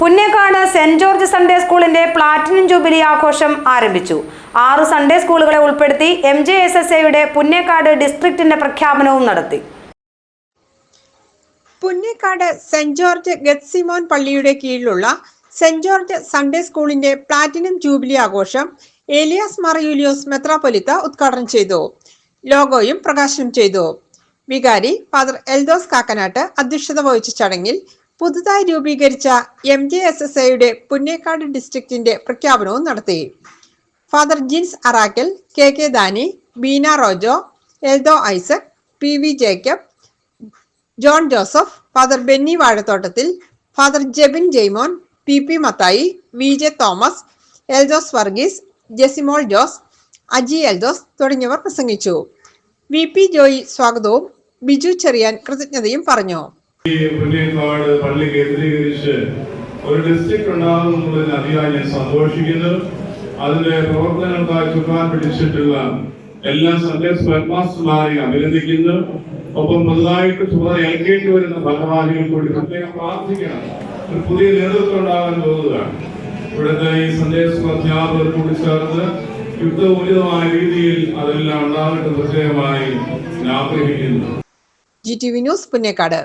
Punnekkad saint George Sunday സ്കൂളിന്റെ platinum jubilee ആഘോഷം ആരംഭിച്ചു. ആറ് സൺഡേ സ്കൂളുകളെ ഉൾപ്പെടുത്തി എം ജെ എസ് എസ് എയുടെ പുന്നേക്കാട് ഡിസ്ട്രിക്റ്റിന്റെ പ്രഖ്യാപനവും നടത്തി. പുന്നേക്കാട് സെന്റ് ജോർജ് ഗത്സിമോൻ പള്ളിയുടെ കീഴിലുള്ള സെന്റ് ജോർജ് സൺഡേ സ്കൂളിന്റെ പ്ലാറ്റിനം ജൂബിലി ആഘോഷം ഏലിയാസ് മറയൂലിയോസ് മെത്രാപൊലിത്ത ഉദ്ഘാടനം ചെയ്തു. ലോഗോയും പ്രകാശനം ചെയ്തു. വികാരി ഫാദർ എൽദോസ് കാക്കനാട്ട് അധ്യക്ഷത വഹിച്ച ചടങ്ങിൽ പുതുതായി രൂപീകരിച്ച എം ജെ എസ് എസ് ഐയുടെ പുന്നേക്കാട് ഡിസ്ട്രിക്റ്റിന്റെ പ്രഖ്യാപനവും നടത്തി. Father Jins Arakkal K K Dani Beena Rojo Eldo Isaac P V Jacob John Joseph father Benny Vazhathottathil father Jebin Jaimon P P Mathai V J Thomas Eldhose Varghese Jesimol Jose Aji Eldhose തുടങ്ങിയവർ പ്രസംഗിച്ചു. V P Joy സ്വാഗതവും ബിജു ചെറിയാൻ കൃതജ്ഞതയും പറഞ്ഞു. ഈ പുന്നേക്കാട് പള്ളി കേന്ദ്രീകരിച്ച് ഒരു district ഉണ്ടാകുന്നതിൽ അറിയാൻ ഞാൻ സന്തോഷിക്കുന്നു. അതിന്റെ പ്രവർത്തനങ്ങൾക്കായി ചുക്കാൻ പിടിച്ചിട്ടുള്ള എല്ലാ സന്ദേശ ഹെഡ്മാസ്റ്റർമാരെയും അഭിനന്ദിക്കുന്നു. ഒപ്പം പുതുതായിട്ട് ചുമതല ഏൽക്കേണ്ടി വരുന്ന ഭാരവാഹികൾ കൂടി പ്രത്യേകം പ്രാർത്ഥിക്കണം. ഒരു പുതിയ നേതൃത്വം ഉണ്ടാകാൻ പോകുകയാണ് ഇവിടുത്തെ ഈ സന്ദേശ അധ്യാപകർ കൂടി ചേർന്ന് യുക്തമൂല്യമായ രീതിയിൽ അതെല്ലാം ഉണ്ടാകട്ടെ പ്രത്യേകമായി ആഗ്രഹിക്കുന്നു. G T V news Punnekkad